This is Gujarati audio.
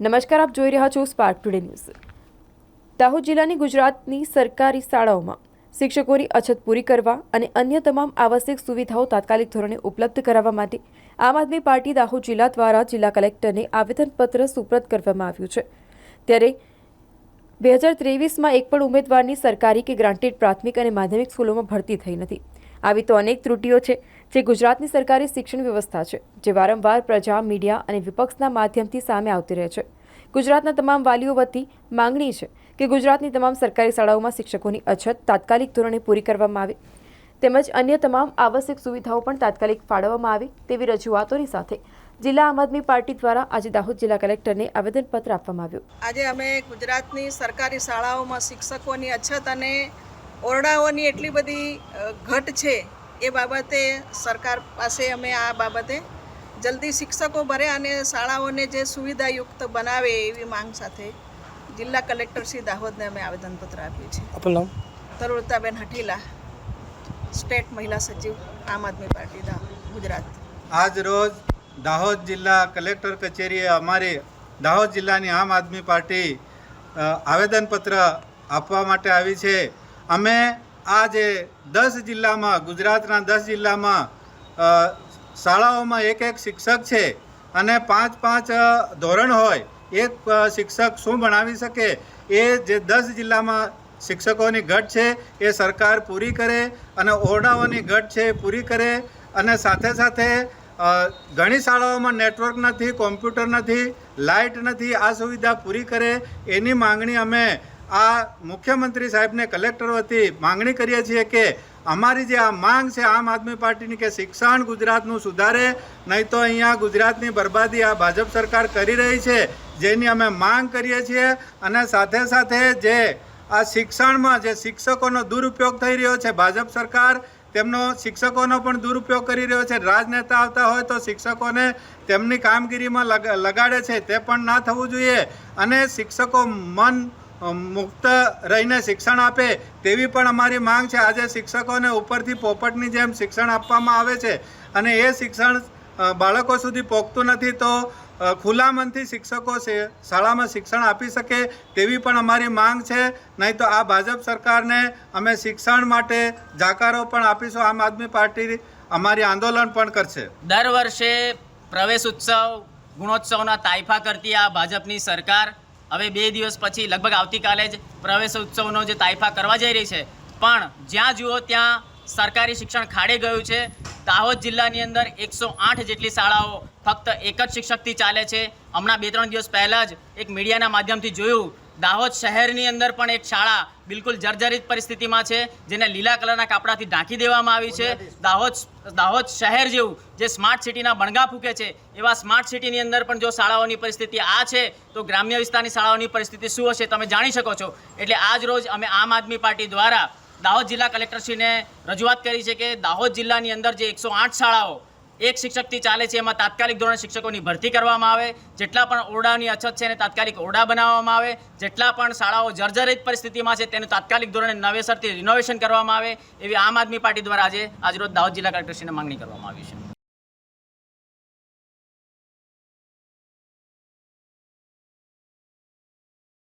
નમસ્કાર, આપ જોઈ રહ્યા છો સ્પાર્ક ટુડે ન્યૂઝ દાહોદ જિલ્લાની ગુજરાતની સરકારી શાળાઓમાં શિક્ષકોની અછત પૂરી કરવા અને અન્ય તમામ આવશ્યક સુવિધાઓ તાત્કાલિક ધોરણે ઉપલબ્ધ કરાવવા માટે આમ આદમી પાર્ટી દાહોદ જિલ્લા દ્વારા જિલ્લા કલેક્ટરને આવેદનપત્ર સુપ્રત કરવામાં આવ્યું છે. ત્યારે બે હજાર ત્રેવીસમાં એક પણ ઉમેદવારની સરકારી કે ગ્રાન્ટેડ પ્રાથમિક અને માધ્યમિક સ્કૂલોમાં ભરતી થઈ નથી. આવી તો અનેક ત્રુટીઓ છે. જે ગુજરાતની સરકારી શિક્ષણ વ્યવસ્થા છે, જે વારંવાર પ્રજા, મીડિયા અને વિપક્ષના માધ્યમથી સામે આવતી રહે છે. ગુજરાતના તમામ વાલીઓ વતી માંગણી છે કે ગુજરાતની તમામ સરકારી શાળાઓમાં શિક્ષકોની અછત તાત્કાલિક ધોરણે પૂરી કરવામાં આવે. તેમજ અન્ય તમામ આવશ્યક સુવિધાઓ પણ તાત્કાલિક ફાળવવામાં આવે તેવી રજૂઆતોની સાથે જિલ્લા આમ આદમી પાર્ટી દ્વારા આજે દાહોદ જિલ્લા કલેક્ટરને આવેદનપત્ર આપવામાં આવ્યું. આજે અમે ગુજરાતની સરકારી શાળાઓમાં શિક્ષકોની અછત અને ઓરડાઓની એટલી બધી ઘટ છે એ બાબતે સરકાર પાસે અમે આ બાબતે જલ્દી શિક્ષકો ભરે અને શાળાઓને જે સુવિધાયુક્ત બનાવે એવી માંગ સાથે જિલ્લા કલેક્ટર શ્રી દાહોદને અમે આવેદનપત્ર આપ્યું છે. આપનું નામ? તરુલતાબેન હઠીલા સ્ટેટ મહિલા સચિવ આમ આદમી પાર્ટી દા ગુજરાત. આજ રોજ દાહોદ જિલ્લા કલેક્ટર કચેરીએ અમારી દાહોદ જિલ્લાની આમ આદમી પાર્ટી આવેદનપત્ર આપવા માટે આવી છે. અમે આ જે દસ જિલ્લામાં, ગુજરાતના દસ જિલ્લામાં શાળાઓમાં એક એક શિક્ષક છે અને પાંચ પાંચ ધોરણ હોય, એક શિક્ષક શું ભણાવી શકે? એ જે દસ જિલ્લામાં શિક્ષકોની ઘટ છે, એ સરકાર પૂરી કરે અને ઓરડાઓની ઘટ છે એ પૂરી કરે અને સાથે સાથે ઘણી શાળાઓમાં નેટવર્ક નથી, કોમ્પ્યુટર નથી, લાઇટ નથી, આ સુવિધા પૂરી કરે. એની માંગણી અમે આ મુખ્યમંત્રી સાહેબને કલેક્ટર વતી માંગણી કરીએ છીએ કે અમારી જે આ માંગ છે આમ આદમી પાર્ટીની કે શિક્ષણ ગુજરાતનું સુધારે, નહીં તો અહીંયા ગુજરાતની બરબાદી આ ભાજપ સરકાર કરી રહી છે, જેની અમે માંગ કરીએ છીએ. અને સાથે સાથે જે આ શિક્ષણમાં જે શિક્ષકોનો દુરુપયોગ થઈ રહ્યો છે ભાજપ સરકાર, તેમનો શિક્ષકોનો પણ દુરુપયોગ કરી રહ્યો છે. રાજનેતા આવતા હોય તો શિક્ષકોને તેમની કામગીરીમાં લગ- લગાડે છે, તે પણ ના થવું જોઈએ. અને શિક્ષકો મન મુક્ત રહીને શિક્ષણ આપે તેવી પણ અમારી માંગ છે. આજે શિક્ષકોને ઉપરથી પોપટની જેમ શિક્ષણ આપવામાં આવે છે અને એ શિક્ષણ બાળકો સુધી પહોંચતું નથી તો ખુલ્લા મનથી શિક્ષકો શાળામાં શિક્ષણ આપી શકે તેવી પણ અમારી માંગ છે. નહીં તો આ ભાજપ સરકારને અમે શિક્ષણ માટે જાકારો પણ આપીશું. આમ આદમી પાર્ટી અમારી આંદોલન પણ કરશે. દર વર્ષે પ્રવેશ ઉત્સવ, ગુણોત્સવના તાઇફા કરતી આ ભાજપની સરકાર હવે બે દિવસ પછી, લગભગ આવતીકાલે જ પ્રવેશ ઉત્સવનો જે તાઇફા કરવા જઈ રહી છે, પણ જ્યાં જુઓ ત્યાં સરકારી શિક્ષણ ખાડે ગયું છે. દાહોદ જિલ્લાની અંદર એકસો આઠ જેટલી શાળાઓ ફક્ત એક જ શિક્ષકથી ચાલે છે. હમણાં બે ત્રણ દિવસ પહેલાં જ એક મીડિયાના માધ્યમથી જોયું દાહોદ શહેરની અંદર પણ એક શાળા બિલકુલ જર્જરિત પરિસ્થિતિમાં છે જેને લીલા કલરના કાપડાથી ઢાંકી દેવામાં આવી છે. દાહોદ દાહોદ શહેર જેવું જે સ્માર્ટ સિટીના બણગા ફૂંકે છે એવા સ્માર્ટ સિટીની અંદર પણ જો શાળાઓની પરિસ્થિતિ આ છે તો ગ્રામ્ય વિસ્તારની શાળાઓની પરિસ્થિતિ શું હશે તમે જાણી શકો છો. એટલે આજ રોજ અમે આમ આદમી પાર્ટી દ્વારા દાહોદ જિલ્લા કલેક્ટરશ્રીને રજૂઆત કરી છે કે દાહોદ જિલ્લાની અંદર જે એકસો આઠ શાળાઓ એક શિક્ષકથી ચાલે છે, એમાં તાત્કાલિક ધોરણે શિક્ષકોની ભરતી કરવામાં આવે, જેટલા પણ ઓરડાની અછત છે એને તાત્કાલિક ઓરડા બનાવવામાં આવે, જેટલા પણ શાળાઓ જર્જરિત પરિસ્થિતિમાં છે તેનું તાત્કાલિક ધોરણે નવેસરથી રિનોવેશન કરવામાં આવે, એવી આમ આદમી પાર્ટી દ્વારા આજે, આજરોજ દાહોદ જિલ્લા કલેક્ટરશ્રીને માંગણી કરવામાં આવી છે.